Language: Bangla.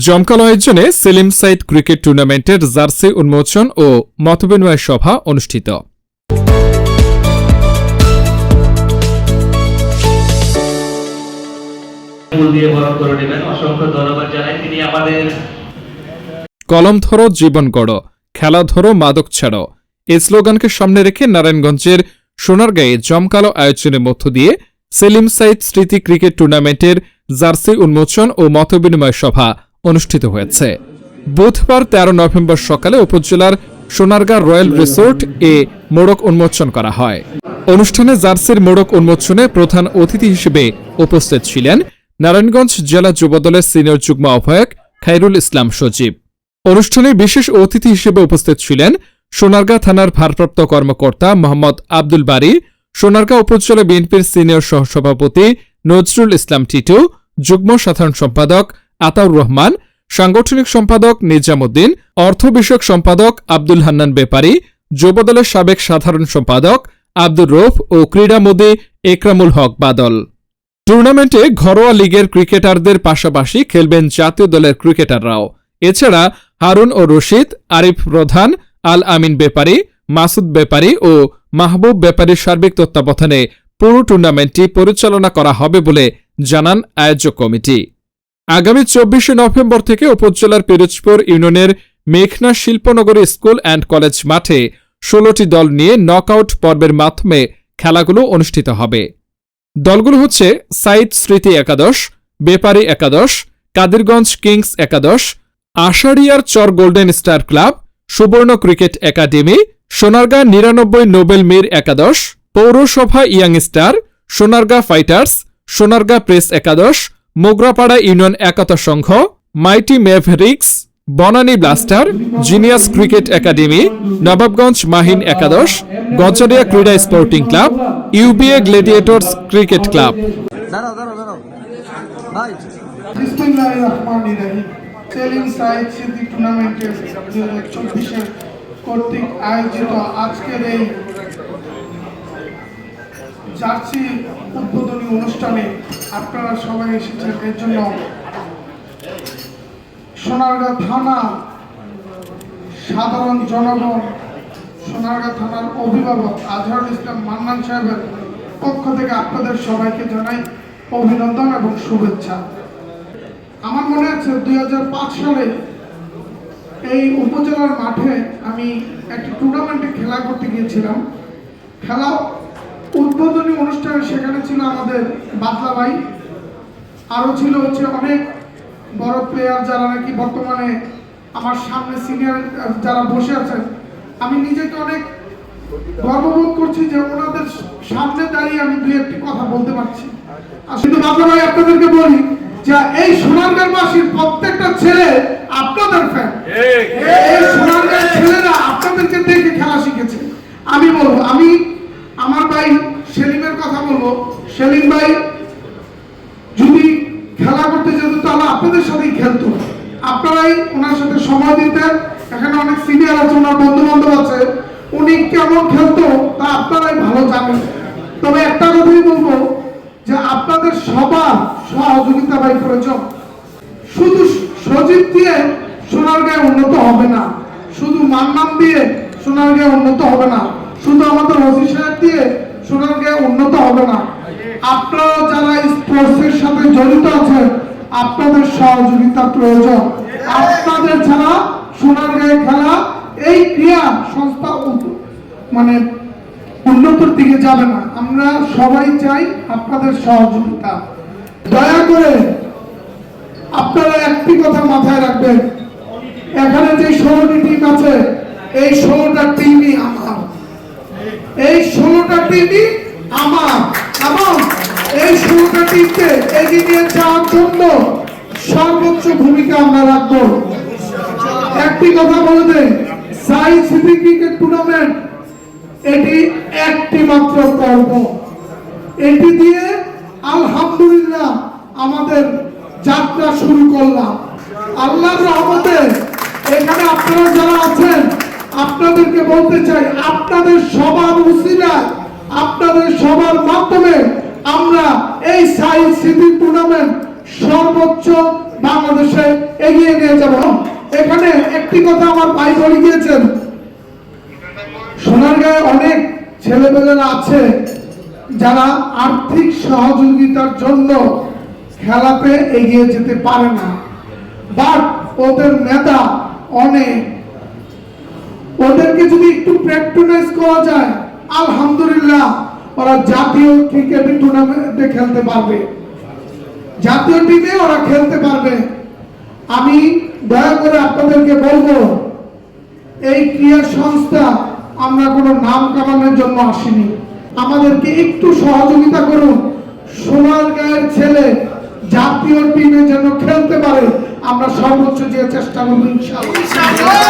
জমকালো আয়োজনে সেলিম সাইড ক্রিকেট টুর্নামেন্টের জার্সি উন্মোচন ও মতবিনিময় সভা অনুষ্ঠিত। কলম ধরো জীবন গড় খেলা ধরো মাদক ছাড়ো। এই স্লোগানকে সামনে রেখে নারায়ণগঞ্জের সোনারগাঁয়ে জমকালো আয়োজনের মধ্য দিয়ে সেলিম সাইদ স্মৃতি ক্রিকেট টুর্নামেন্টের জার্সি উন্মোচন ও মতবিনিময় সভা অনুষ্ঠিত হয়েছে। বুধবার তেরো নভেম্বর সকালে উপজেলার সোনারগাঁ রয়্যাল রিসোর্ট এ মোড়ক উন্মোচন করা হয়। অনুষ্ঠানে জার্সির মোড়ক উন্মোচনে প্রধান অতিথি হিসেবে উপস্থিত ছিলেন নারায়ণগঞ্জ জেলা যুবদলের সিনিয়র যুগ্ম আহ্বায়ক খাইরুল ইসলাম সজীব। অনুষ্ঠানে বিশেষ অতিথি হিসেবে উপস্থিত ছিলেন সোনারগাঁ থানার ভারপ্রাপ্ত কর্মকর্তা মোহাম্মদ আব্দুল বারী, সোনারগাঁ উপজেলা বিএনপির সিনিয়র সহসভাপতি নজরুল ইসলাম টিটু, যুগ্ম সাধারণ সম্পাদক আতাউর রহমান, সাংগঠনিক সম্পাদক নিজামুদ্দিন, অর্থ বিষয়ক সম্পাদক আব্দুল হান্নান বেপারী যুবদলের সাবেক সাধারণ সম্পাদক আব্দুর রৌফ ও ক্রীড়ামোদী একরামুল হক বাদল। টুর্নামেন্টে ঘরোয়া লীগের ক্রিকেটারদের পাশাপাশি খেলবেন জাতীয় দলের ক্রিকেটাররাও। এছাড়া হারুন ও রশিদ, আরিফ প্রধান, আল আমিন বেপারী, মাসুদ বেপারী ও মাহবুব বেপারীর সার্বিক তত্ত্বাবধানে পুরো টুর্নামেন্টটি পরিচালনা করা হবে বলে জানান আয়োজক কমিটি। আগামী চব্বিশে নভেম্বর থেকে উপজেলার পিরোজপুর ইউনিয়নের মেঘনা শিল্পনগরী স্কুল অ্যান্ড কলেজ মাঠে ষোলোটি দল নিয়ে নকআউট পর্বের মাধ্যমে খেলাগুলো অনুষ্ঠিত হবে। দলগুলো হচ্ছে সাইদ স্মৃতি একাদশ, বেপারি একাদশ, কাদিরগঞ্জ কিংস একাদশ, আষাঢ়িয়ার চর golden star club, Subarna cricket academy, Sonargaon নিরানব্বই নোবেল মীর একাদশ, পৌরসভা young star, Sonargaon fighters, Sonargaon press একাদশ মোগরাপাড়া ইউনিয়ন একাদশ সংঘ mighty mavericks Banani blaster genius cricket academy Nawabganj Mahin একাদশ গজারিয়া ক্রীড়া sporting club UBA gladiators cricket club. কর্তৃক আয়োজিত আজকের এই জার্সি উদ্বোধনী অনুষ্ঠানে আপনারা সবাই এসেছেন। এর জন্য সোনারগাঁ থানা সাধারণ জনগণ, সোনারগাঁ থানার অভিভাবক আজহারুল ইসলাম মান্নান সাহেবের পক্ষ থেকে আপনাদের সবাইকে জানাই অভিনন্দন এবং শুভেচ্ছা। আমার মনে আছে দুই হাজার পাঁচ সালে এই উপজেলার মাঠে আমি একটি টুর্নামেন্টে খেলা করতে গিয়েছিলাম। খেলা উদ্বোধনী সেখানে ছিল আমাদের বাদলা ভাই। আরও ছিল হচ্ছে অনেক বড় প্লেয়ার যারা নাকি বর্তমানে আমার সামনে সিনিয়র যারা বসে আছেন। আমি নিজেকে অনেক গর্ববোধ করছি যে ওনাদের সামনে দাঁড়িয়ে আমি দুই একটি কথা বলতে পারছি। আর শুধু বাবা ভাই আপনাদেরকে বলি যে এই সোনারগাঁবাসীর প্রত্যেকটা ছেলে আপনাদের ফ্যান এই সোনারগাঁর ছেলেরা আপনাদেরকে দেখে খেলা শিখেছে। আমি বলব আমি কথা বলব। সেলিম ভাই, যদি খেলা করতে যেত, তাহলে আপনাদের সাথেই খেলতো। আপনারাই ওনার সাথে সময় দিতেন। এখানে অনেক সিনিয়র আছে, ওনার বন্ধু বান্ধব আছে। উনি কেমন খেলতো, তা আপনারাই ভালো জানেন। তবে একটা কথাই বলব, যে আপনাদের সবার সহযোগিতা ভাই প্রয়োজন শুধু সজীব দিয়ে সোনারগাঁয় উন্নত হবে না। শুধু মান্নান দিয়ে সোনারগাঁয় উন্নত হবে না। শুধু আমাদের ওসি সাহেব দিয়ে সোনারগাঁয় উন্নত হবে না। আপনারা যারা স্পোর্টসের সাথে জড়িত আছেন, আপনাদের সহযোগিতা প্রয়োজন। আপনাদের ছাড়া সোনারগাঁয়ে খেলা এই ক্রিয়া সংস্থা মানে উন্নতির দিকে যাবে না। আমরা সবাই চাই আপনাদের সহযোগিতা। দয়া করে আপনারা একটি কথা মাথায় রাখবেন। এখানে যে ষোলোটি টিম আছে, এই ষোলোটা টিমই এই ষোলোটা টিমই আমার, এবং এই ষোলোটা টিমকে এগিয়ে নিয়ে যাওয়ার জন্য সর্বোচ্চ ভূমিকা আমরা রাখব। একটি কথা বলে দেন সাই সিটি ক্রিকেট টুর্নামেন্ট এটি একটি মাত্র পর্ব। এটি দিয়ে আলহামদুলিল্লাহ আমাদের যাত্রা শুরু করলাম। আল্লাহর রহমতে এখানে আপনারা যারা আছেন আপনাদেরকে বলতে চাই, আপনাদের সবার উসিলায় আপনাদের সবার মাধ্যমে আমরা এই সাইন্স সিটি টুর্নামেন্ট সর্বোচ্চ বাংলাদেশে এগিয়ে নিয়ে যাব। এখানে একটি কথা আমার ভাই বলে গিয়েছেন সোনারগাঁয়ে অনেক ছেলেমেয়েরা আছে যারা আর্থিক সহযোগিতার জন্য খেলাতে এগিয়ে যেতে পারে না। বাট ওদের মেধা অনেক ওদেরকে যদি একটু প্র্যাকটিস করা যায়, আলহামদুলিল্লাহ, ওরা জাতীয় ক্রিকেট টুর্নামেন্টে খেলতে পারবে। জাতীয় টিমে ওরা খেলতে পারবে। আমি দয়া করে আপনাদেরকে বলব, এই ক্রিয়া সংস্থা আমরা কোনো নাম কামানোর জন্য আসিনি। আমাদেরকে একটু সহযোগিতা করুন। সোনার গায়ের ছেলে জাতীয় টিমে যেন খেলতে পারে, আমরা সর্বোচ্চ যে চেষ্টা করব, ইনশাআল্লাহ।